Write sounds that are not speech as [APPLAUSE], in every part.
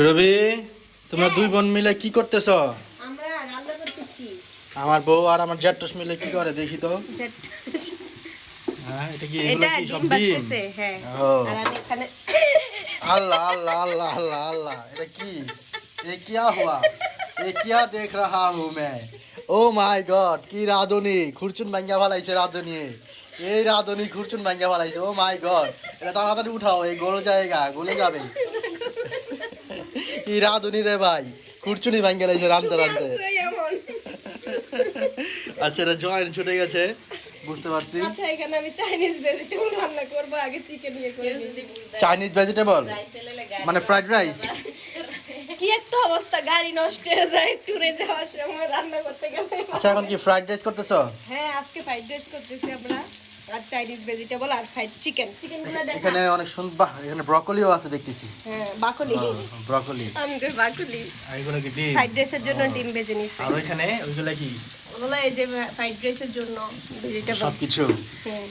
সুরভি তোমরা দুই বোন মিলে কি করতেছ? আমার বউ আর আমার জ্যাঠস মিলে কি করে দেখি তো? হ্যাঁ এটা কি এগুলো কি সব ডিম? আল্লাহ আল্লাহ আল্লাহ আল্লাহ আল্লাহ এটা কি? এ কিয়া হুয়া এ কিয়া দেখ রাহা হু ও মাই গড কি রাধুনি? খুরচুন ভাঙ্গা ফালাইছে রাধুনি। এই রাধুনি খুরচুন ভাঙ্গা ফালাইছে ও মাই গড। এটা তাড়াতাড়ি উঠাও এই গোল জায়গা গলে যাবে। কি রাধুনি রে ভাই? খুরচুনি ভাঙ্গা লাইছে রানতে রানতে এমন। আচ্ছা এটা জয়েন্ট ছুটে গেছে। বুঝতে পারছি। আচ্ছা এখানে আমি চাইনিজ ভেজিটেবল রান্না করব আগে চিকেন ইয়ে করে চাইনিজ ভেজিটেবল মানে ফ্রাইড রাইস কি একটা অবস্থা গাড়ি নষ্ট হয়ে যায় ট্যুরে যাওয়ার সময় রান্না করতে গেলে। আচ্ছা এখন কি ফ্রাইড রাইস করতেছো? হ্যাঁ আজকে ফ্রাইড রাইস করতেছি আমরা। আর চাইনিজ ভেজিটেবল আর ফ্রাইড চিকেন এখানে অনেক সুন্দর বাহ এখানে ব্রকলিও আছে দেখতেছি। হ্যাঁ বাকলি। ব্রকলি। আমাদের বাকলি। এইগুলো কি ডিম? ফ্রাইড রাইসের জন্য ডিম ভেজে নিছি। আর ওইখানে ওইগুলো কি? ওগুলো এই যে ফ্রাইড রাইসের জন্য ভেজিটেবল সবকিছু? হ্যাঁ।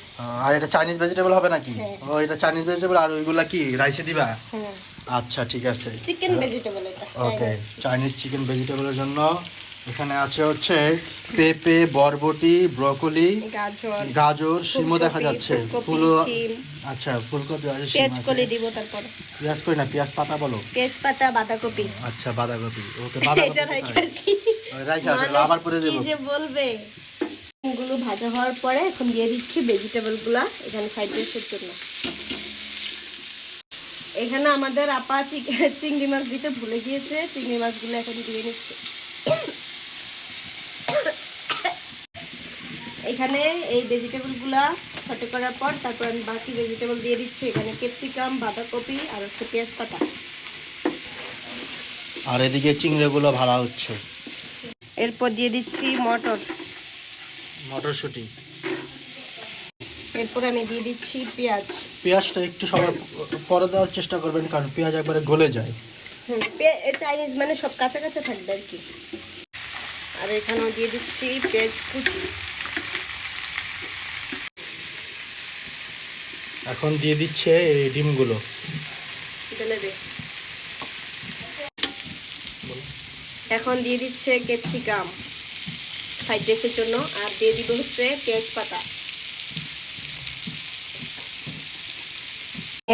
আর এটা চাইনিজ ভেজিটেবল হবে নাকি? হ্যাঁ। ও এটা চাইনিজ ভেজিটেবল আর ওইগুলা কি রাইসে দিবা? হ্যাঁ। আচ্ছা ঠিক আছে। চিকেন ভেজিটেবল এটা। ওকে চাইনিজ চিকেন ভেজিটেবলের জন্য এখানে আছে হচ্ছে পেঁপে বরবটি ব্রকলি গাজর গাজর শিমও দেখা যাচ্ছে। ফুলও আচ্ছা ফুলকপি আছে শিম পেঁয়াজ আছে। কলি দিব তারপর। পেঁয়াজ কই না পেঁয়াজ পাতা বলো। তেজপাতা বাঁধাকপি। আচ্ছা বাঁধাকপি। ওকে [LAUGHS] বাঁধাকপি আবার পরে কি দেবো। যে বলবে? গুলো ভাজা হওয়ার পরে এখন দিয়ে দিচ্ছি ভেজিটেবলগুলা এখানে জন্য। এখানে আমাদের আপা চিংড়ি মাছ দিতে ভুলে গিয়েছে চিংড়ি মাছগুলো এখন দিয়ে নিচ্ছে। এখানে এই ভেজিটেবলগুলা ছোট করার পর তারপর আমি বাকি ভেজিটেবল দিয়ে দিচ্ছি। এখানে ক্যাপসিকাম বাঁধাকপি আর হচ্ছে পেঁয়াজ পাতা আর এদিকে চিংড়িগুলো ভাড়া হচ্ছে। এরপর দিয়ে দিচ্ছি মটর। মটরশুঁটি। এরপর আমি দিয়ে দিচ্ছি পেঁয়াজ। পেঁয়াজটা একটু সবার পরে দেওয়ার চেষ্টা করবেন কারণ পেঁয়াজ একবারে গলে যায়। চাইনিজ মানে সব কাঁচা কাঁচা থাকবে আর কি। আর এখানেও দিয়ে দিচ্ছি পেঁয়াজ কুচি। এখন দিয়ে দিচ্ছে এই ডিমগুলো। এখন দিয়ে দিচ্ছে ক্যাপসিকাম ফ্রাইড রাইসের জন্য আর দিয়ে দিব হচ্ছে পেঁয়াজ পাতা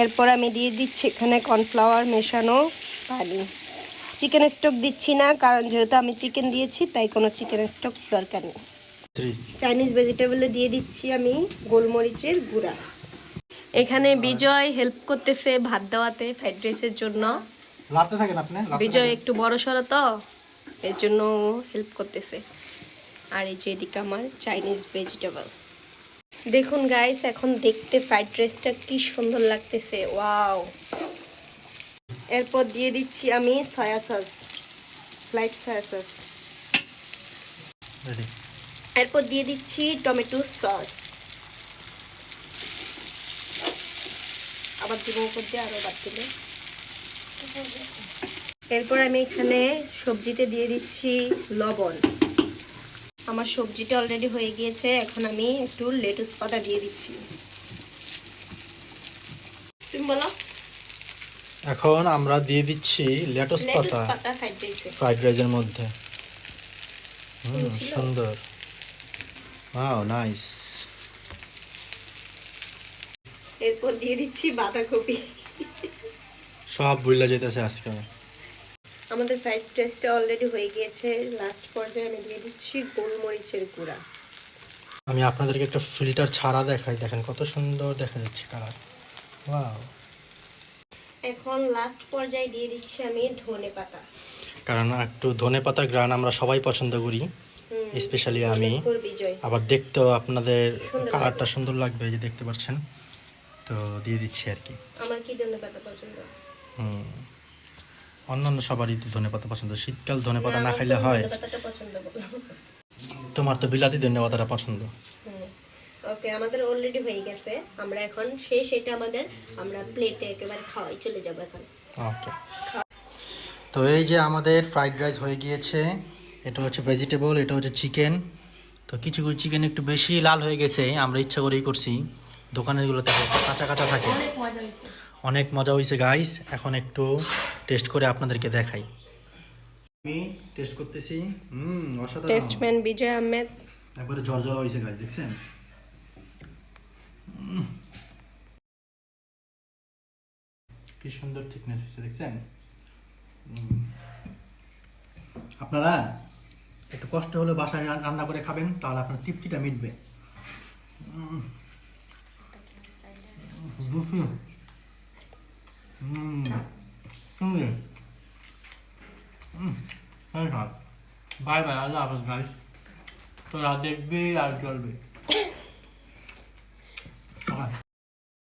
এরপর আমি দিয়ে দিচ্ছি এখানে কর্নফ্লাওয়ার মেশানো পানি। চিকেন স্টক দিচ্ছি না কারণ যেহেতু আমি চিকেন দিয়েছি তাই কোনো চিকেন স্টক দরকার নেই। চাইনিজ ভেজিটেবলে দিয়ে দিচ্ছি আমি গোলমরিচের গুঁড়া। এখানে বিজয় হেল্প করতেছে ভাত দেওয়াতে ফ্রাইড রাইসের জন্য। লাতে থাকেন আপনি? বিজয় একটু বড় সড়ো তো এর জন্য হেল্প করতেছে। আর এই যে এদিকে আমার চাইনিজ ভেজিটেবল দেখুন গাইস এখন দেখতে ফ্রাইড রাইসটা কি সুন্দর লাগতেছে ওয়াও এরপর দিয়ে দিচ্ছি আমি soya sauce light soya sauce এরপর দিয়ে দিচ্ছি টমেটো সস আবার দিব উপর দিয়ে আরও বাদ দিলে। এরপর আমি এখানে সবজিতে দিয়ে দিচ্ছি লবণ। আমার সবজিটা অলরেডি হয়ে গিয়েছে এখন আমি একটু লেটুস পাতা দিয়ে দিচ্ছি। তুমি বলো? এখন আমরা দিয়ে দিচ্ছি লেটুস পাতা পাতা ফ্রাইড রাইসে ফ্রাইড রাইসের মধ্যে। হুম সুন্দর। ওয়াও নাইস এরপর দিয়ে দিচ্ছি বাঁধাকপি। সব বুইলা যেতেছে আজকে। আমাদের ফ্রাইড রাইসটা অলরেডি হয়ে গিয়েছে। লাস্ট পর্যায়ে আমি দিয়ে দিচ্ছি গোলমরিচের গুঁড়া। আমি আপনাদেরকে একটা ফিল্টার ছাড়া দেখাই দেখেন কত সুন্দর দেখা যাচ্ছে কালার ওয়াও এখন লাস্ট পর্যায়ে দিয়ে দিচ্ছি আমি ধনে পাতা। কারণ একটু ধনে পাতার গ্রান আমরা সবাই পছন্দ করি স্পেশালি আমি। আবার দেখতেও আপনাদের কালারটা সুন্দর লাগবে যে দেখতে পাচ্ছেন। তো দিয়ে দিচ্ছি আর কি। আমার কি ধনে পাতা পছন্দ? হুম। অন্যান্য সবারই তো ধনে পাতা পছন্দ। শীতকাল ধনে পাতা না খাইলে হয়। তোমার তো বিলাতি ধনে পাতাটা পছন্দ। ওকে আমাদের অলরেডি হয়ে গেছে। আমরা এখন শেষ এটা আমাদের আমরা প্লেটে একেবারে খাওয়াই চলে যাব এখন। ওকে। তো এই যে আমাদের ফ্রাইড রাইস হয়ে গিয়েছে এটা হচ্ছে ভেজিটেবল এটা হচ্ছে চিকেন তো কিছু কিছু চিকেন একটু বেশি লাল হয়ে গেছে আমরা ইচ্ছা করেই করছি। দোকানেরগুলোতে কাঁচা কাঁচা থাকে। অনেক মজা হয়েছে। অনেক মজা হয়েছে গাইস এখন একটু টেস্ট করে আপনাদেরকে দেখাই। আমি টেস্ট করতেছি। হুম অসাধারণ। টেস্টম্যান বিজয় আহমেদ। একবারে জ্বর হয়েছে গাছ দেখছেন? কি সুন্দর থিকনেস হয়েছে দেখছেন। আপনারা একটু কষ্ট হলে বাসায় রান্না করে খাবেন তাহলে আপনার তৃপ্তিটা মিটবে। do filme. Hum. Hum. Hum. Bye bye. I love you guys. But I'll take me out of